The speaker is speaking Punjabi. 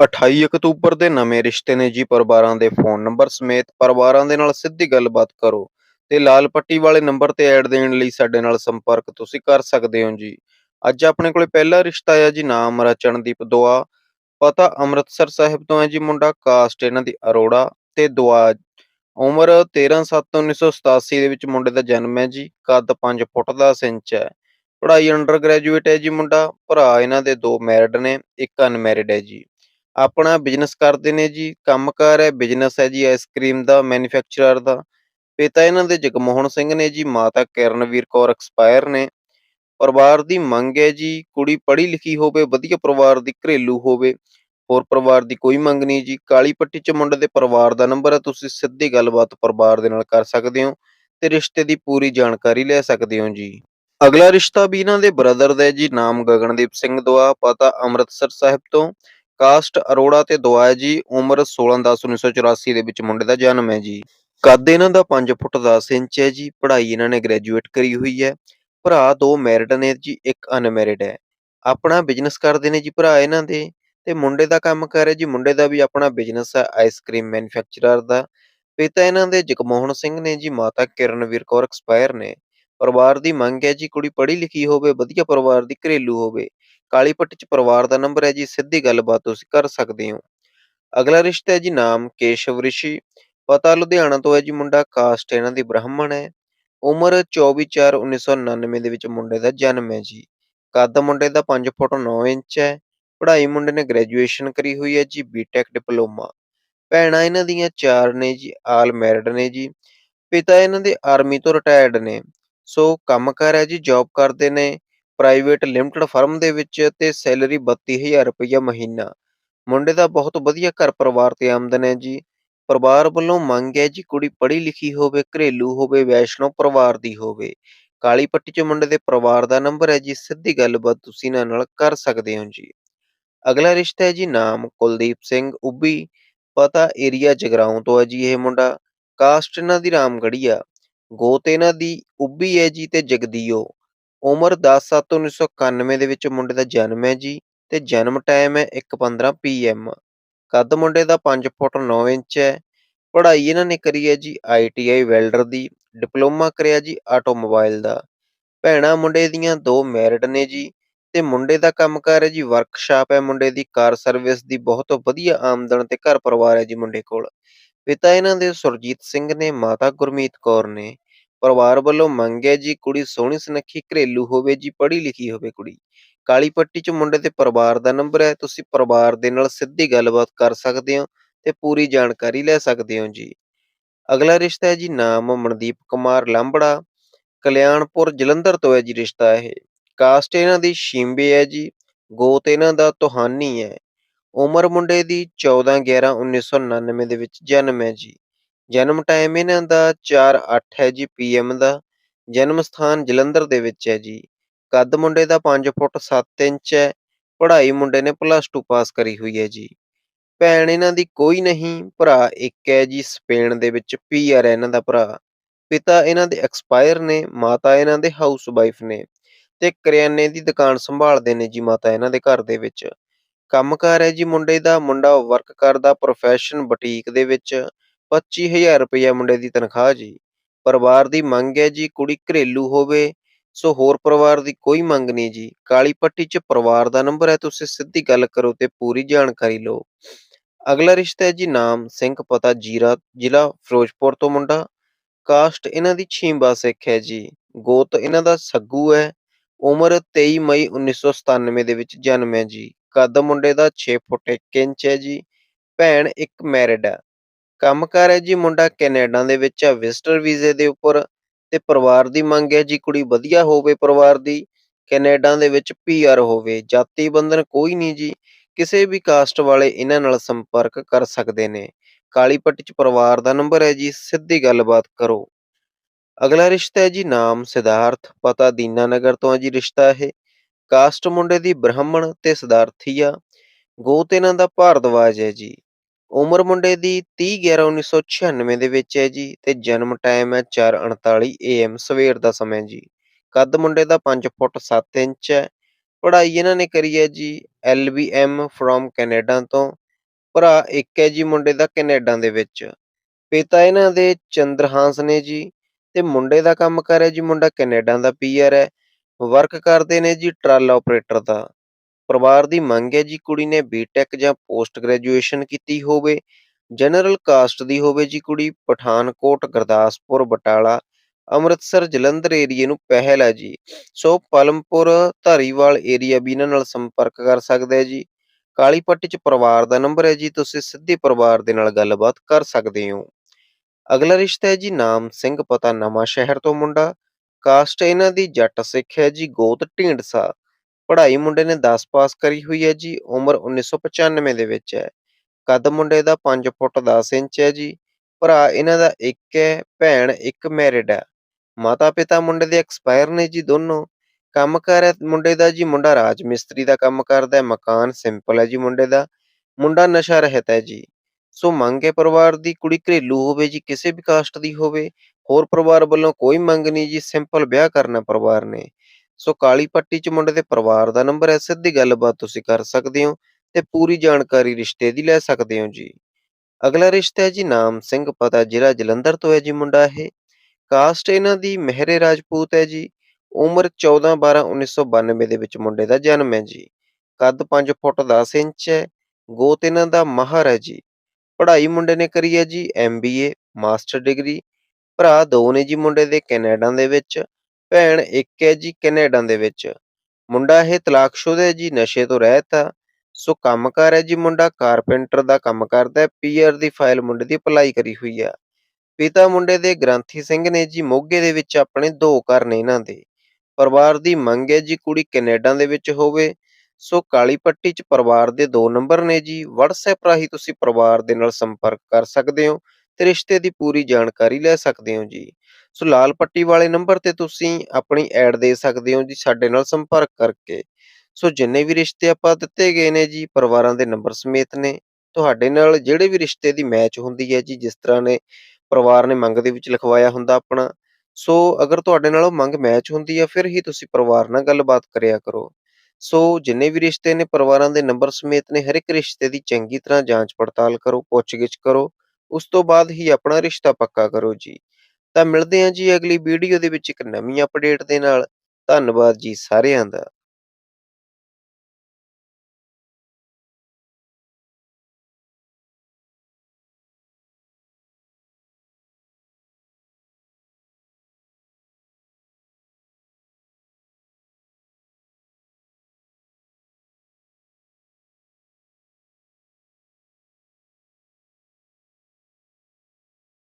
28 ਅਕਤੂਬਰ ਦੇ ਨਵੇਂ ਰਿਸ਼ਤੇ ਨੇ ਜੀ ਪਰਿਵਾਰਾਂ ਦੇ ਫੋਨ ਨੰਬਰ ਸਮੇਤ ਪਰਿਵਾਰਾਂ ਦੇ ਨਾਲ ਸਿੱਧੀ ਗੱਲਬਾਤ ਕਰੋ ਤੇ ਲਾਲ ਪੱਟੀ ਵਾਲੇ ਨੰਬਰ ਤੇ ਐਡ ਦੇਣ ਲਈ ਸਾਡੇ ਨਾਲ ਸੰਪਰਕ ਤੁਸੀਂ ਕਰ ਸਕਦੇ ਹੋ ਜੀ। ਅੱਜ ਆਪਣੇ ਕੋਲੇ ਪਹਿਲਾ ਰਿਸ਼ਤਾ ਆ ਜੀ, ਨਾਮ ਰਚਨਦੀਪ ਦੁਆ, ਪਤਾ ਅੰਮ੍ਰਿਤਸਰ ਸਾਹਿਬ ਤੋਂ ਹੈ ਜੀ ਮੁੰਡਾ, ਕਾਸਟ ਇਹਨਾਂ ਦੀ ਅਰੋੜਾ ਤੇ ਦੁਆ। ਉਮਰ 13/7/1987 ਦੇ ਵਿੱਚ ਮੁੰਡੇ ਦਾ ਜਨਮ ਹੈ ਜੀ, ਕੱਦ 5 ਫੁੱਟ 10 ਇੰਚ ਹੈ। ਪੜ੍ਹਾਈ ਅੰਡਰ ਗ੍ਰੈਜੂਏਟ ਹੈ ਜੀ ਮੁੰਡਾ, ਭਰਾ ਇਹਨਾਂ ਦੇ ਦੋ ਮੈਰਿਡ ਨੇ, ਇੱਕ ਅਨਮੈਰਿਡ ਹੈ ਜੀ। ਆਪਣਾ ਬਿਜ਼ਨਸ ਕਰਦੇ ਨੇ ਜੀ ਕੰਮਕਾਰ ਹੈ ਬਿਜ਼ਨਸ ਹੈ ਜੀ ਆਈਸਕ੍ਰੀਮ ਦਾ ਮੈਨੂਫੈਕਚਰਰ ਦਾ। ਪਿਤਾ ਇਹਨਾਂ ਦੇ ਜਗਮੋਹਨ ਸਿੰਘ ਨੇ ਜੀ, ਮਾਤਾ ਕਿਰਨਵੀਰ ਕੌਰ ਐਕਸਪਾਇਰ ਨੇ। ਪਰਿਵਾਰ ਦੀ ਮੰਗ ਹੈ ਜੀ, ਕੁੜੀ ਪੜ੍ਹੀ ਲਿਖੀ ਹੋਵੇ, ਵਧੀਆ ਪਰਿਵਾਰ ਦੀ ਘਰੇਲੂ ਹੋਵੇ। ਹੋਰ ਪਰਿਵਾਰ ਦੀ ਕੋਈ ਮੰਗ ਨਹੀਂ ਜੀ। ਕਾਲੀ ਪੱਟੀ ਚ ਮੁੰਡੇ ਦੇ ਪਰਿਵਾਰ ਦਾ ਨੰਬਰ ਹੈ, ਤੁਸੀਂ ਸਿੱਧੀ ਗੱਲਬਾਤ ਪਰਿਵਾਰ ਦੇ ਨਾਲ ਕਰ ਸਕਦੇ ਹੋ ਤੇ ਰਿਸ਼ਤੇ ਦੀ ਪੂਰੀ ਜਾਣਕਾਰੀ ਲੈ ਸਕਦੇ ਹੋ ਜੀ। ਅਗਲਾ ਰਿਸ਼ਤਾ ਵੀ ਇਹਨਾਂ ਦੇ ਬ੍ਰਦਰ ਦਾ ਜੀ, ਨਾਮ ਗਗਨਦੀਪ ਸਿੰਘ ਦੁਆ, ਪਤਾ ਅੰਮ੍ਰਿਤਸਰ ਸਾਹਿਬ ਤੋਂ। ਕਾਸਟ ਅਰੋੜਾ ਤੇ ਦੁਆ ਜੀ, ਉਮਰ 16/10/1984 ਦੇ ਵਿੱਚ ਮੁੰਡੇ ਦਾ ਜਨਮ ਹੈ ਜੀ। ਕੱਦ ਇਹਨਾਂ ਦਾ 5 ਫੁੱਟ 10 ਇੰਚ ਹੈ ਜੀ, ਪੜ੍ਹਾਈ ਇਹਨਾਂ ਨੇ ਗ੍ਰੈਜੂਏਟ ਕਰੀ ਹੋਈ ਹੈ। ਭਰਾ ਦੋ ਮੈਰਿਡ ਨੇ ਜੀ, ਇੱਕ ਅਨਮੈਰਿਡ ਹੈ। ਆਪਣਾ ਬਿਜ਼ਨਸ ਕਰਦੇ ਨੇ ਜੀ ਭਰਾ ਇਹਨਾਂ ਦੇ, ਤੇ ਮੁੰਡੇ ਦਾ ਕੰਮ ਕਰ ਹੈ ਜੀ, ਮੁੰਡੇ ਦਾ ਵੀ ਆਪਣਾ ਬਿਜ਼ਨਸ ਹੈ ਆਈਸਕ੍ਰੀਮ ਮੈਨੂਫੈਕਚਰਰ ਦਾ। ਪਿਤਾ ਇਹਨਾਂ ਦੇ ਜਗਮੋਹਨ ਸਿੰਘ ਨੇ ਜੀ, ਮਾਤਾ ਕਿਰਨਵੀਰ ਕੌਰ ਐਕਸਪਾਇਰ ਨੇ। ਪਰਿਵਾਰ ਦੀ ਮੰਗ ਹੈ ਜੀ, ਕੁੜੀ ਪੜ੍ਹੀ ਲਿਖੀ ਹੋਵੇ, ਵਧੀਆ ਪਰਿਵਾਰ ਦੀ ਘਰੇਲੂ ਹੋਵੇ। ਕਾਲੀ ਪੱਟੀ ਚ ਪਰਿਵਾਰ ਦਾ ਨੰਬਰ ਹੈ ਜੀ, ਸਿੱਧੀ ਗੱਲਬਾਤ ਤੁਸੀਂ ਕਰ ਸਕਦੇ ਹੋ। ਅਗਲਾ ਰਿਸ਼ਤਾ ਹੈ ਜੀ ਨਾਮ ਕੇਸ਼ਵ ਰਿਸ਼ੀ। ਪਤਾ ਲੁਧਿਆਣਾ ਤੋਂ ਹੈ ਜੀ ਮੁੰਡਾ ਕਾਸਟ, ਇਹਨਾਂ ਦੀ ਬ੍ਰਾਹਮਣ ਹੈ। ਉਮਰ 24/4/1999 ਦੇ ਵਿੱਚ ਮੁੰਡੇ ਦਾ ਜਨਮ ਹੈ ਜੀ। ਕੱਦ ਮੁੰਡੇ ਦਾ 5 ਫੁੱਟ 9 ਇੰਚ ਹੈ। ਪੜ੍ਹਾਈ ਮੁੰਡੇ ਨੇ ਗ੍ਰੈਜੂਏਸ਼ਨ ਕਰੀ ਹੋਈ ਹੈ ਜੀ, ਬੀਟੈਕ ਡਿਪਲੋਮਾ। ਭੈਣਾਂ ਇਹਨਾਂ ਦੀਆਂ ਚਾਰ ਨੇ ਜੀ, ਆਲ ਮੈਰਿਡ ਨੇ ਜੀ। ਪਿਤਾ ਇਹਨਾਂ ਦੇ ਆਰਮੀ ਤੋਂ ਰਿਟਾਇਰਡ ਨੇ। ਸੋ ਕੰਮ ਕੰਮਕਾਰ ਹੈ ਜੀ, ਜੌਬ ਕਰਦੇ ਨੇ। ਪ੍ਰਾਈਵੇਟ ਲਿਮਟਿਡ ਫਰਮ ਦੇ ਵਿੱਚ ਤੇ ਸੈਲਰੀ 32000 ਰੁਪਈਆ ਮਹੀਨਾ। ਮੁੰਡੇ ਦਾ ਬਹੁਤ ਵਧੀਆ ਘਰ ਪਰਿਵਾਰ ਤੇ ਆਮਦਨ ਹੈ ਜੀ। ਪਰਿਵਾਰ ਵੱਲੋਂ ਮੰਗ ਹੈ ਜੀ ਕੁੜੀ ਪੜ੍ਹੀ ਲਿਖੀ ਹੋਵੇ, ਘਰੇਲੂ ਹੋਵੇ, ਵੈਸ਼ਨੋ ਪਰਿਵਾਰ ਦੀ ਹੋਵੇ। ਕਾਲੀ ਪੱਟੀ ਚ ਮੁੰਡੇ ਦੇ ਪਰਿਵਾਰ ਦਾ ਨੰਬਰ ਹੈ ਜੀ, ਸਿੱਧੀ ਗੱਲਬਾਤ ਤੁਸੀਂ ਇਹਨਾਂ ਨਾਲ ਕਰ ਸਕਦੇ ਹੋ ਜੀ। ਅਗਲਾ ਰਿਸ਼ਤਾ ਹੈ ਜੀ ਨਾਮ ਕੁਲਦੀਪ ਸਿੰਘ ਉੱਬੀ ਪਤਾ ਏਰੀਆ ਜਗਰਾਉਂ ਤੋਂ ਹੈ ਜੀ ਇਹ ਮੁੰਡਾ। ਕਾਸਟ ਇਹਨਾਂ ਦੀ ਰਾਮਗੜੀਆ ਗੋਤ ਇਹਨਾਂ ਦੀ ਉੱਬੀ ਹੈ ਜੀ ਤੇ ਜਗਦੀਓ। ਉਮਰ 10/7/1991 ਦੇ ਵਿੱਚ ਮੁੰਡੇ ਦਾ ਜਨਮ ਹੈ ਜੀ ਤੇ ਜਨਮ ਟਾਈਮ ਹੈ 1:15 ਪੀਐਮ ਕੱਦ ਮੁੰਡੇ ਦਾ 5 ਫੁੱਟ 9 ਇੰਚ ਹੈ, ਪੜ੍ਹਾਈ ਇਹਨਾਂ ਨੇ ਕਰੀ ਹੈ ਜੀ ਆਈਟੀਆਈ ਵੈਲਡਰ ਦੀ, ਡਿਪਲੋਮਾ ਕਰਿਆ ਜੀ ਆਟੋਮੋਬਾਈਲ ਦਾ, ਭੈਣਾਂ ਮੁੰਡੇ ਦੀਆਂ ਦੋ ਮੈਰਿਡ ਨੇ ਜੀ ਤੇ ਮੁੰਡੇ ਦਾ ਕੰਮਕਾਰ ਹੈ ਜੀ ਵਰਕਸ਼ਾਪ ਹੈ ਮੁੰਡੇ ਦੀ, ਕਾਰ ਸਰਵਿਸ ਦੀ, ਬਹੁਤ ਵਧੀਆ ਆਮਦਨ ਤੇ ਘਰ ਪਰਿਵਾਰ ਹੈ ਜੀ ਮੁੰਡੇ ਕੋਲ, ਪਿਤਾ ਇਹਨਾਂ ਦੇ ਸੁਰਜੀਤ ਸਿੰਘ ਨੇ, ਮਾਤਾ ਗੁਰਮੀਤ ਕੌਰ ਨੇ ਪਰਿਵਾਰ ਵੱਲੋਂ ਮੰਗ ਹੈ ਜੀ ਕੁੜੀ ਸੋਹਣੀ ਸੁਨੱਖੀ ਘਰੇਲੂ ਹੋਵੇ ਜੀ, ਪੜ੍ਹੀ ਲਿਖੀ ਹੋਵੇ ਕੁੜੀ। ਕਾਲੀ ਪੱਟੀ ਚ ਮੁੰਡੇ ਦੇ ਪਰਿਵਾਰ ਦਾ ਨੰਬਰ ਹੈ, ਤੁਸੀਂ ਪਰਿਵਾਰ ਦੇ ਨਾਲ ਸਿੱਧੀ ਗੱਲਬਾਤ ਕਰ ਸਕਦੇ ਹੋ ਤੇ ਪੂਰੀ ਜਾਣਕਾਰੀ ਲੈ ਸਕਦੇ ਹੋ ਜੀ। ਅਗਲਾ ਰਿਸ਼ਤਾ ਹੈ ਜੀ, ਨਾਮ ਮਨਦੀਪ ਕੁਮਾਰ ਲਾਂਬੜਾ। ਕਲਿਆਣਪੁਰ ਜਲੰਧਰ ਤੋਂ ਹੈ ਜੀ ਰਿਸ਼ਤਾ ਇਹ। ਕਾਸਟ ਇਹਨਾਂ ਦੀ ਸ਼ਿੰਬੇ ਹੈ ਜੀ, ਗੋਤ ਇਹਨਾਂ ਦਾ ਤੁਹਾਨੀ ਹੈ। ਉਮਰ ਮੁੰਡੇ ਦੀ 14/11/1999 ਦੇ ਵਿੱਚ ਜਨਮ ਹੈ ਜੀ। ਜਨਮ ਟਾਈਮ ਇਹਨਾਂ ਦਾ 4/8 ਹੈ ਜੀ ਪੀਐਮ ਦਾ, ਜਨਮ ਸਥਾਨ ਜਲੰਧਰ ਦੇ ਵਿੱਚ ਹੈ ਜੀ। ਕੱਦ ਮੁੰਡੇ ਦਾ 5 ਫੁੱਟ 7 ਇੰਚ ਹੈ, ਪੜ੍ਹਾਈ ਮੁੰਡੇ ਨੇ ਪਲੱਸ 2 ਪਾਸ ਕਰੀ ਹੋਈ ਹੈ ਜੀ। ਭੈਣ ਇਹਨਾਂ ਦੀ ਕੋਈ ਨਹੀਂ, ਭਰਾ ਇੱਕ ਹੈ ਜੀ ਸਪੇਨ ਦੇ ਵਿੱਚ ਪੀਆਰ ਹੈ ਇਹਨਾਂ ਦਾ ਭਰਾ। ਪਿਤਾ ਇਹਨਾਂ ਦੇ ਐਕਸਪਾਇਰ ਨੇ, ਮਾਤਾ ਇਹਨਾਂ ਦੇ ਹਾਊਸ ਵਾਈਫ ਨੇ ਤੇ ਕਰਿਆਨੇ ਦੀ ਦੁਕਾਨ ਸੰਭਾਲਦੇ ਨੇ ਜੀ ਮਾਤਾ ਇਹਨਾਂ ਦੇ ਘਰ ਦੇ ਵਿੱਚ। ਕੰਮਕਾਰ ਹੈ ਜੀ ਮੁੰਡੇ ਦਾ, ਮੁੰਡਾ ਵਰਕ ਕਰਦਾ ਪ੍ਰੋਫੈਸ਼ਨ ਬੁਟੀਕ ਦੇ ਵਿੱਚ। 25000 ਰੁਪਇਆ ਮੁੰਡੇ ਦੀ ਤਨਖਾਹ ਜੀ। ਪਰਿਵਾਰ ਦੀ ਮੰਗ ਹੈ ਜੀ, ਕੁੜੀ ਘਰੇਲੂ ਹੋਵੇ, ਸੋ ਹੋਰ ਪਰਿਵਾਰ ਦੀ ਕੋਈ ਮੰਗ ਨਹੀਂ ਜੀ। ਕਾਲੀ ਪੱਟੀ 'ਚ ਪਰਿਵਾਰ ਦਾ ਨੰਬਰ ਹੈ, ਤੁਸੀਂ ਸਿੱਧੀ ਗੱਲ ਕਰੋ ਤੇ ਪੂਰੀ ਜਾਣਕਾਰੀ ਲਓ। ਅਗਲਾ ਰਿਸ਼ਤਾ ਹੈ ਜੀ ਨਾਮ, ਸਿੰਘ ਪਤਾ, ਜੀਰਾ, ਜ਼ਿਲ੍ਹਾ ਫਿਰੋਜ਼ਪੁਰ ਤੋਂ ਮੁੰਡਾ। ਕਾਸਟ ਇਹਨਾਂ ਦੀ ਛੀਂਬਾ ਸਿੱਖ ਹੈ ਜੀ। ਗੋਤ ਇਹਨਾਂ ਦਾ ਸੱਗੂ ਹੈ। ਉਮਰ 23 ਮਈ 1997 ਦੇ ਵਿੱਚ ਜਨਮ ਹੈ ਜੀ। ਕੱਦ ਮੁੰਡੇ ਦਾ 6 ਫੁੱਟ 1 ਇੰਚ ਹੈ ਜੀ। ਭੈਣ ਇੱਕ ਮੈਰਿਡ ਹੈ। ਕੰਮਕਾਰ ਹੈ ਜੀ ਮੁੰਡਾ ਕੈਨੇਡਾ ਦੇ ਵਿੱਚ ਹੈ ਵਿਜ਼ਟਰ ਵੀਜ਼ੇ ਦੇ ਉੱਪਰ ਤੇ ਪਰਿਵਾਰ ਦੀ ਮੰਗ ਹੈ ਜੀ ਕੁੜੀ ਵਧੀਆ ਹੋਵੇ ਪਰਿਵਾਰ ਦੀ, ਕੈਨੇਡਾ ਦੇ ਵਿੱਚ ਪੀਆਰ ਹੋਵੇ, ਜਾਤੀ ਬੰਧਨ ਕੋਈ ਨਹੀਂ ਜੀ, ਕਿਸੇ ਵੀ ਕਾਸਟ ਵਾਲੇ ਇਹਨਾਂ ਨਾਲ ਸੰਪਰਕ ਕਰ ਸਕਦੇ ਨੇ। ਕਾਲੀ ਪੱਟੀ ਚ ਪਰਿਵਾਰ ਦਾ ਨੰਬਰ ਹੈ ਜੀ, ਸਿੱਧੀ ਗੱਲਬਾਤ ਕਰੋ। ਅਗਲਾ ਰਿਸ਼ਤਾ ਹੈ ਜੀ ਨਾਮ ਸਿਧਾਰਥ, ਪਤਾ ਦੀਨਾ ਨਗਰ ਤੋਂ ਹੈ ਜੀ ਰਿਸ਼ਤਾ ਇਹ। ਕਾਸਟ ਮੁੰਡੇ ਦੀ ਬ੍ਰਾਹਮਣ ਤੇ ਸਿਧਾਰਥੀ ਆ। ਗੋਤ ਇਹਨਾਂ ਦਾ ਭਾਰਦਵਾਜ ਹੈ ਜੀ। ਉਮਰ ਮੁੰਡੇ ਦੀ 30/11/1996 ਦੇ ਵਿੱਚ ਹੈ ਜੀ ਤੇ ਜਨਮ ਟਾਈਮ ਹੈ 4:39 AM ਸਵੇਰ ਦਾ ਸਮਾਂ ਜੀ। ਕੱਦ ਮੁੰਡੇ ਦਾ 5 ਫੁੱਟ 7 ਇੰਚ ਹੈ। ਪੜ੍ਹਾਈ ਇਹਨਾਂ ਨੇ ਕਰੀ ਹੈ ਜੀ LBM ਫਰੋਮ ਕੈਨੇਡਾ ਤੋਂ। ਭਰਾ ਇੱਕ ਹੈ ਜੀ ਮੁੰਡੇ ਦਾ ਕੈਨੇਡਾ ਦੇ ਵਿੱਚ। ਪਿਤਾ ਇਹਨਾਂ ਦੇ ਚੰਦਰਹਾਂਸ ਨੇ ਜੀ ਤੇ ਮੁੰਡੇ ਦਾ ਕੰਮ ਕਰ ਹੈ ਜੀ ਮੁੰਡਾ ਕੈਨੇਡਾ ਦਾ ਪੀਆਰ ਹੈ। ਵਰਕ ਕਰਦੇ ਨੇ ਜੀ ਟਰੱਲ ਆਪਰੇਟਰ ਦਾ। ਪਰਿਵਾਰ ਦੀ ਮੰਗ ਹੈ ਜੀ ਕੁੜੀ ਨੇ ਬੀਟੈਕ ਜਾਂ ਪੋਸਟ ਗ੍ਰੈਜੂਏਸ਼ਨ ਕੀਤੀ ਹੋਵੇ ਜਨਰਲ ਕਾਸਟ ਦੀ ਹੋਵੇ ਜੀ ਕੁੜੀ, ਪਠਾਨਕੋਟ, ਗੁਰਦਾਸਪੁਰ, ਬਟਾਲਾ, ਅੰਮ੍ਰਿਤਸਰ, ਜਲੰਧਰ ਏਰੀਏ ਨੂੰ ਪਹਿਲ ਹੈ ਜੀ। ਸੋ ਪਲਮਪੁਰ, ਧਾਰੀਵਾਲ ਏਰੀਆ ਵੀ ਇਹਨਾਂ ਨਾਲ ਸੰਪਰਕ ਕਰ ਸਕਦਾ ਹੈ ਜੀ। ਕਾਲੀ ਪੱਟੀ ਚ ਪਰਿਵਾਰ ਦਾ ਨੰਬਰ ਹੈ ਜੀ, ਤੁਸੀਂ ਸਿੱਧੇ ਪਰਿਵਾਰ ਦੇ ਨਾਲ ਗੱਲਬਾਤ ਕਰ ਸਕਦੇ ਹੋ। ਅਗਲਾ ਰਿਸ਼ਤਾ ਹੈ ਜੀ ਨਾਮ ਸਿੰਘ, ਪਤਾ ਨਵਾਂ ਸ਼ਹਿਰ ਤੋਂ ਮੁੰਡਾ। ਕਾਸਟ ਇਹਨਾਂ ਦੀ ਜੱਟ ਸਿੱਖ ਹੈ ਜੀ, ਗੋਤ ਢੀਂਡਸਾ। ਪੜ੍ਹਾਈ ਮੁੰਡੇ ਨੇ 10 ਪਾਸ ਕਰੀ ਹੋਈ ਹੈ ਜੀ, ਉਮਰ 1995 ਦੇ ਵਿੱਚ ਹੈ। ਕੱਦ ਮੁੰਡੇ ਦਾ 5 ਫੁੱਟ 10 ਇੰਚ ਹੈ ਜੀ, ਭਰਾ ਇਹਨਾਂ ਦਾ ਇੱਕ ਹੈ, ਭੈਣ ਇੱਕ ਮੈਰਿਡ ਹੈ। ਮਾਤਾ ਪਿਤਾ ਮੁੰਡੇ ਦੇ ਐਕਸਪਾਇਰ ਨੇ ਜੀ ਦੋਨੋਂ। ਕੰਮ ਕਰ ਹੈ ਮੁੰਡੇ ਦਾ ਜੀ, ਮੁੰਡਾ ਰਾਜ ਮਿਸਤਰੀ ਦਾ ਕੰਮ ਕਰਦਾ ਹੈ, ਮਕਾਨ ਸਿੰਪਲ ਹੈ ਜੀ ਮੁੰਡੇ ਦਾ। ਮੁੰਡਾ ਨਸ਼ਾ ਰਹਿਤ ਹੈ ਜੀ। ਸੋ ਮੰਗ ਹੈ ਪਰਿਵਾਰ ਦੀ, ਕੁੜੀ ਘਰੇਲੂ ਹੋਵੇ ਜੀ, ਕਿਸੇ ਵੀ ਕਾਸਟ ਦੀ ਹੋਵੇ। ਹੋਰ ਪਰਿਵਾਰ ਵੱਲੋਂ ਕੋਈ ਮੰਗ ਨਹੀਂ ਜੀ ਸਿੰਪਲ ਵਿਆਹ ਕਰਨਾ ਪਰਿਵਾਰ ਨੇ। ਸੋ ਕਾਲੀ ਪੱਟੀ ਚ ਮੁੰਡੇ ਦੇ ਪਰਿਵਾਰ ਦਾ ਨੰਬਰ ਹੈ, ਸਿੱਧੀ ਗੱਲਬਾਤ ਤੁਸੀਂ ਕਰ ਸਕਦੇ ਹੋ ਤੇ ਪੂਰੀ ਜਾਣਕਾਰੀ ਰਿਸ਼ਤੇ ਦੀ ਲੈ ਸਕਦੇ ਹੋ ਜੀ। ਅਗਲਾ ਰਿਸ਼ਤਾ ਹੈ ਜੀ ਨਾਮ ਸਿੰਘ, ਪਤਾ ਜ਼ਿਲ੍ਹਾ ਜਲੰਧਰ ਤੋਂ ਹੈ ਜੀ ਮੁੰਡਾ ਇਹ। ਕਾਸਟ ਇਹਨਾਂ ਦੀ ਮਹਿਰੇ ਰਾਜਪੂਤ ਹੈ ਜੀ। ਉਮਰ 14 12 1992 ਦੇ ਵਿੱਚ ਮੁੰਡੇ ਦਾ ਜਨਮ ਹੈ ਜੀ। ਕੱਦ 5 ਫੁੱਟ 10 ਇੰਚ ਹੈ, ਗੋਤ ਇਹਨਾਂ ਦਾ ਮਾਹਰ ਹੈ ਜੀ। ਪੜ੍ਹਾਈ ਮੁੰਡੇ ਨੇ ਕਰੀ ਹੈ ਜੀ ਐਮਬੀਏ ਮਾਸਟਰ ਡਿਗਰੀ। ਭਰਾ ਦੋ ਨੇ ਜੀ ਮੁੰਡੇ ਦੇ ਕੈਨੇਡਾ ਦੇ ਵਿੱਚ। ਭੈਣ ਇੱਕ ਹੈ ਜੀ ਕੈਨੇਡਾ ਦੇ ਵਿੱਚ। ਮੁੰਡਾ ਇਹ ਤਲਾਕਸ਼ੁਦਾ ਹੈ ਜੀ, ਨਸ਼ੇ ਤੋਂ ਰਹਿਤ ਆ। ਸੋ ਕੰਮਕਾਰ ਹੈ ਜੀ ਮੁੰਡਾ, ਕਾਰਪੈਂਟਰ ਦਾ ਕੰਮ ਕਰਦਾ ਹੈ ਪੀਆਰ ਦੀ ਫਾਈਲ ਮੁੰਡੇ ਦੀ ਅਪਲਾਈ ਕਰੀ ਹੋਈ ਆ। ਪਿਤਾ ਮੁੰਡੇ ਦੇ ਗ੍ਰੰਥੀ ਸਿੰਘ ਨੇ ਜੀ ਮੋਗੇ ਦੇ ਵਿੱਚ ਆਪਣੇ ਦੋ ਘਰ ਨੇ ਇਹਨਾਂ ਦੇ। ਪਰਿਵਾਰ ਦੀ ਮੰਗ ਹੈ ਜੀ ਕੁੜੀ ਕੈਨੇਡਾ ਦੇ ਵਿੱਚ ਹੋਵੇ। ਸੋ ਕਾਲੀ ਪੱਟੀ 'ਚ ਪਰਿਵਾਰ ਦੇ ਦੋ ਨੰਬਰ ਨੇ ਜੀ। WhatsApp ਰਾਹੀਂ ਤੁਸੀਂ ਪਰਿਵਾਰ ਦੇ ਨਾਲ ਸੰਪਰਕ ਕਰ ਸਕਦੇ ਹੋ। ਤੇ ਰਿਸ਼ਤੇ ਦੀ ਪੂਰੀ ਜਾਣਕਾਰੀ ਲੈ ਸਕਦੇ ਹੋ ਜੀ। ਸੋ ਲਾਲ ਪੱਟੀ ਵਾਲੇ ਨੰਬਰ ਤੇ ਤੁਸੀਂ ਆਪਣੀ ਐਡ ਦੇ ਸਕਦੇ ਹੋ ਜੀ ਸਾਡੇ ਨਾਲ ਸੰਪਰਕ ਕਰਕੇ। ਸੋ ਜਿੰਨੇ ਵੀ ਰਿਸ਼ਤੇ ਆਪਾਂ ਦਿੱਤੇ ਗਏ ਨੇ ਜੀ, ਪਰਿਵਾਰਾਂ ਦੇ ਨੰਬਰ ਸਮੇਤ ਨੇ, ਤੁਹਾਡੇ ਨਾਲ ਜਿਹੜੇ ਵੀ ਰਿਸ਼ਤੇ ਦੀ ਮੈਚ ਹੁੰਦੀ ਹੈ ਜੀ, ਜਿਸ ਤਰ੍ਹਾਂ ਨੇ ਪਰਿਵਾਰ ਨੇ ਮੰਗ ਦੇ ਵਿੱਚ ਲਿਖਵਾਇਆ ਹੁੰਦਾ ਆਪਣਾ, ਸੋ ਅਗਰ ਤੁਹਾਡੇ ਨਾਲ ਉਹ ਮੰਗ ਮੈਚ ਹੁੰਦੀ ਹੈ, ਫਿਰ ਹੀ ਤੁਸੀਂ ਪਰਿਵਾਰ ਨਾਲ ਗੱਲਬਾਤ ਕਰਿਆ ਕਰੋ। ਸੋ ਜਿੰਨੇ ਵੀ ਰਿਸ਼ਤੇ ਨੇ ਪਰਿਵਾਰਾਂ ਦੇ ਨੰਬਰ ਸਮੇਤ ਨੇ ਹਰ ਇੱਕ ਰਿਸ਼ਤੇ ਦੀ ਚੰਗੀ ਤਰ੍ਹਾਂ ਜਾਂਚ ਪੜਤਾਲ ਕਰੋ, ਪੁੱਛਗਿੱਛ ਕਰੋ ਉਸ ਤੋਂ ਬਾਅਦ ਹੀ ਆਪਣਾ ਰਿਸ਼ਤਾ ਪੱਕਾ ਕਰੋ ਜੀ। ਤਾਂ ਮਿਲਦੇ ਹਾਂ ਜੀ ਅਗਲੀ ਵੀਡੀਓ ਦੇ ਵਿੱਚ ਇੱਕ ਨਵੀਂ ਅਪਡੇਟ ਦੇ ਨਾਲ। ਧੰਨਵਾਦ ਜੀ ਸਾਰਿਆਂ ਦਾ।